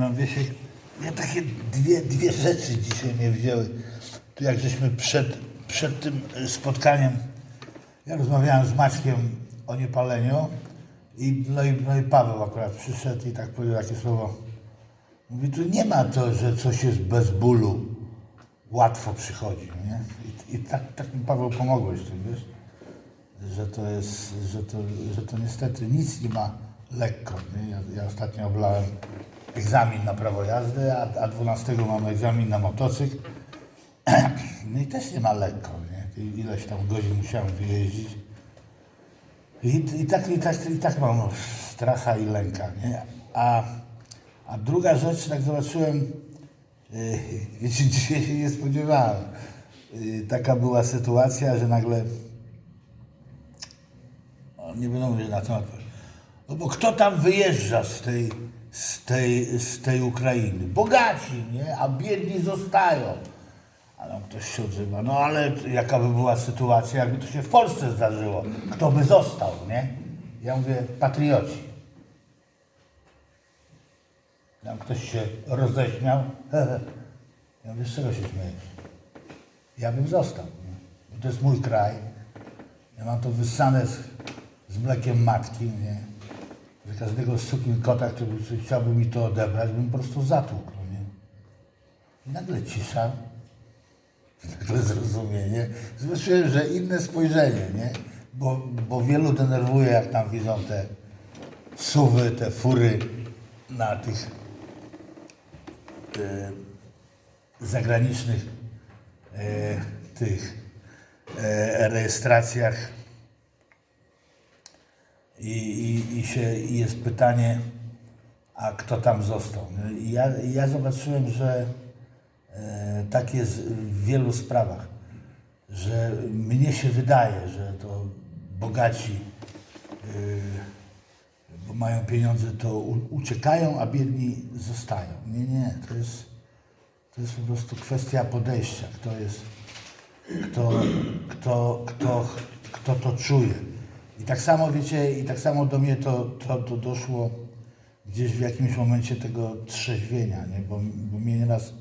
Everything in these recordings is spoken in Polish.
No wiecie, ja takie dwie, dwie rzeczy dzisiaj mnie wzięły. Tu jak żeśmy przed, przed tym y, spotkaniem, ja rozmawiałem z Maćkiem o niepaleniu i no, i no i Paweł akurat przyszedł i tak powiedział takie słowo. Mówi, tu nie ma to, że coś jest bez bólu, łatwo przychodzi, nie? I, i tak, tak mi Paweł pomogłeś, ty wiesz? że to jest, że to, że to niestety nic nie ma lekko. Nie? Ja, ja ostatnio oblałem egzamin na prawo jazdy, a, a 12 mamy egzamin na motocykl. No i też nie ma lekko. Nie? Ileś tam godzin musiałem wyjeździć. I, i, tak, i, tak, I tak mam stracha i lęka. Nie? A, a druga rzecz, tak zobaczyłem, yy, dzisiaj się nie spodziewałem. Yy, taka była sytuacja, że nagle nie będę mówić na temat. No bo kto tam wyjeżdża z tej, z tej, z tej Ukrainy? Bogaci, nie? A biedni zostają. A tam ktoś się odzywa. No ale jaka by była sytuacja, jakby to się w Polsce zdarzyło? Kto by został, nie? Ja mówię, patrioci. Tam ktoś się roześmiał. Ja mówię, z czego się śmiejesz? Ja bym został. Nie? Bo to jest mój kraj. Ja mam to wyssane z, z mlekiem matki, nie? Każdego sukin kota, który by- chciałby mi to odebrać, bym po prostu zatłukł, no nie? I nagle cisza, nagle zrozumienie. Zobaczyłem, że inne spojrzenie, nie? Bo, bo wielu denerwuje, jak tam widzą te suwy, te fury na tych e, zagranicznych e, tych e, rejestracjach i, i, i, się, i jest pytanie, a kto tam został. ja, ja zobaczyłem, że e, tak jest w wielu sprawach, że mnie się wydaje, że to bogaci, e, bo mają pieniądze, to u, uciekają, a biedni zostają. Nie, nie, to jest, to jest po prostu kwestia podejścia, kto jest kto, kto, kto, kto to czuje. I tak samo, wiecie, i tak samo do mnie to, to, to doszło gdzieś w jakimś momencie tego trzeźwienia, nie? Bo, bo mnie nieraz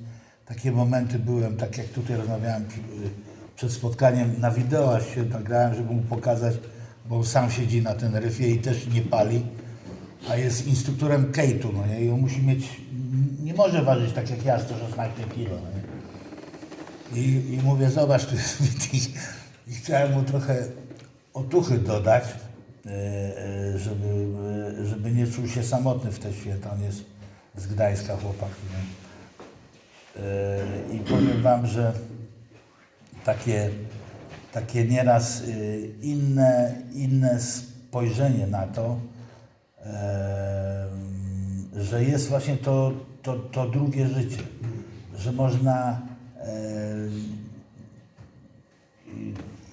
takie momenty byłem, tak jak tutaj rozmawiałem przed spotkaniem, na wideo się nagrałem, żeby mu pokazać, bo sam siedzi na ten ryfie i też nie pali, a jest instruktorem kejtu, no nie? I on musi mieć, nie może ważyć tak jak ja 116 kilo, no nie? I, I mówię, zobacz, tu jest. I chciałem mu trochę otuchy dodać, e, e, żeby, e, żeby nie czuł się samotny w te święta. On jest z Gdańska chłopak. Nie? I powiem wam, że takie, takie nieraz inne, inne spojrzenie na to, że jest właśnie to, to, to drugie życie, że można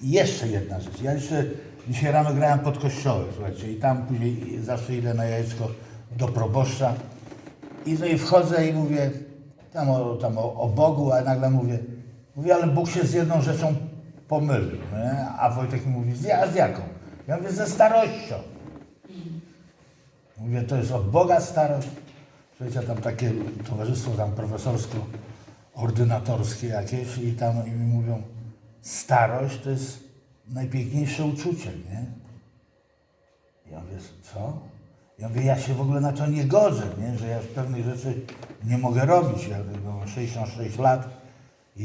i jeszcze jedna rzecz. Ja jeszcze dzisiaj rano grałem pod kościołem, słuchajcie, i tam później zawsze idę na jajeczko do proboszcza i no i wchodzę i mówię tam o, tam o, o Bogu, a nagle mówię, mówię, ale Bóg się z jedną rzeczą pomylił, nie? a Wojtek mówi, z, a z jaką? Ja mówię, ze starością. Mówię, to jest od Boga starość. Słuchajcie, tam takie towarzystwo tam profesorsko-ordynatorskie jakieś i tam i mi mówią, starość to jest najpiękniejsze uczucie, nie? Ja mówię, co? Ja mówię, ja się w ogóle na to nie godzę, nie? że ja pewnych rzeczy nie mogę robić. Ja mam 66 lat i,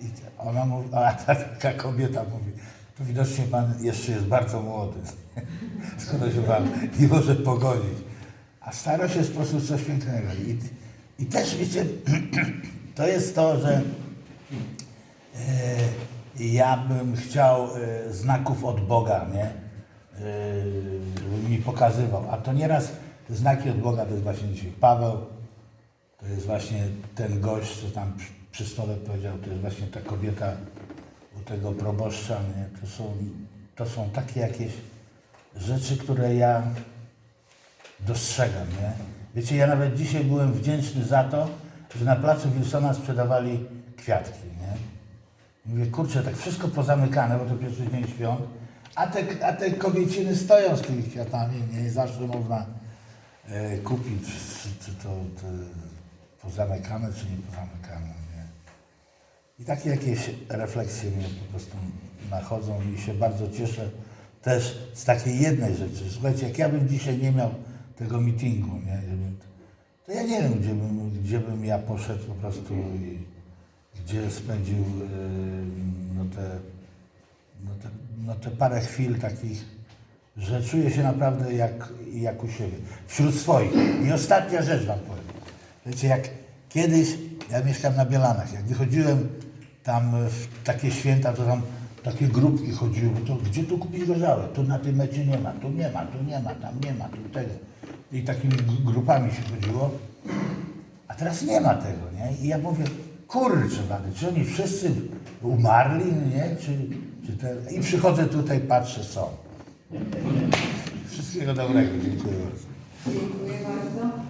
i, i ona mówi, a ta taka kobieta mówi, to widocznie pan jeszcze jest bardzo młody, skoro się pan nie może pogodzić. A starość jest po prostu coś pięknego. I, i też wiecie, to jest to, że ja bym chciał e, znaków od Boga, nie? E, Żeby mi pokazywał. A to nieraz te znaki od Boga to jest właśnie dzisiaj Paweł, to jest właśnie ten gość, co tam przy stole powiedział, to jest właśnie ta kobieta u tego proboszcza, nie? To są, to są takie jakieś rzeczy, które ja dostrzegam, nie? Wiecie, ja nawet dzisiaj byłem wdzięczny za to, że na placu Wilsona sprzedawali kwiatki, nie? Mówię, kurczę, tak wszystko pozamykane, bo to pierwszy dzień świąt, a te, a te kobieciny stoją z tymi kwiatami, nie? Zawsze można e, kupić, czy to, to pozamykane, czy nie pozamykane. Nie? I takie jakieś refleksje mnie po prostu nachodzą i się bardzo cieszę też z takiej jednej rzeczy. Słuchajcie, jak ja bym dzisiaj nie miał tego meetingu, nie, to ja nie wiem, gdzie bym, gdzie bym ja poszedł po prostu i gdzie spędził yy, no te, no, te, no te parę chwil takich, że czuję się naprawdę jak, jak u siebie, wśród swoich. I ostatnia rzecz wam powiem. Wiecie, jak kiedyś, ja mieszkam na Bielanach, jak wychodziłem tam w takie święta, to tam takie grupki chodziły, to gdzie tu kupić gorzałe? Tu na tym mecie nie ma, tu nie ma, tu nie ma, tam nie ma, tu tego. I takimi grupami się chodziło. A teraz nie ma tego, nie? I ja mówię, kurczę, blady, czy oni wszyscy umarli, nie? Czy, czy te... I przychodzę tutaj, patrzę, są. Wszystkiego dobrego, dziękuję bardzo. Dziękuję bardzo.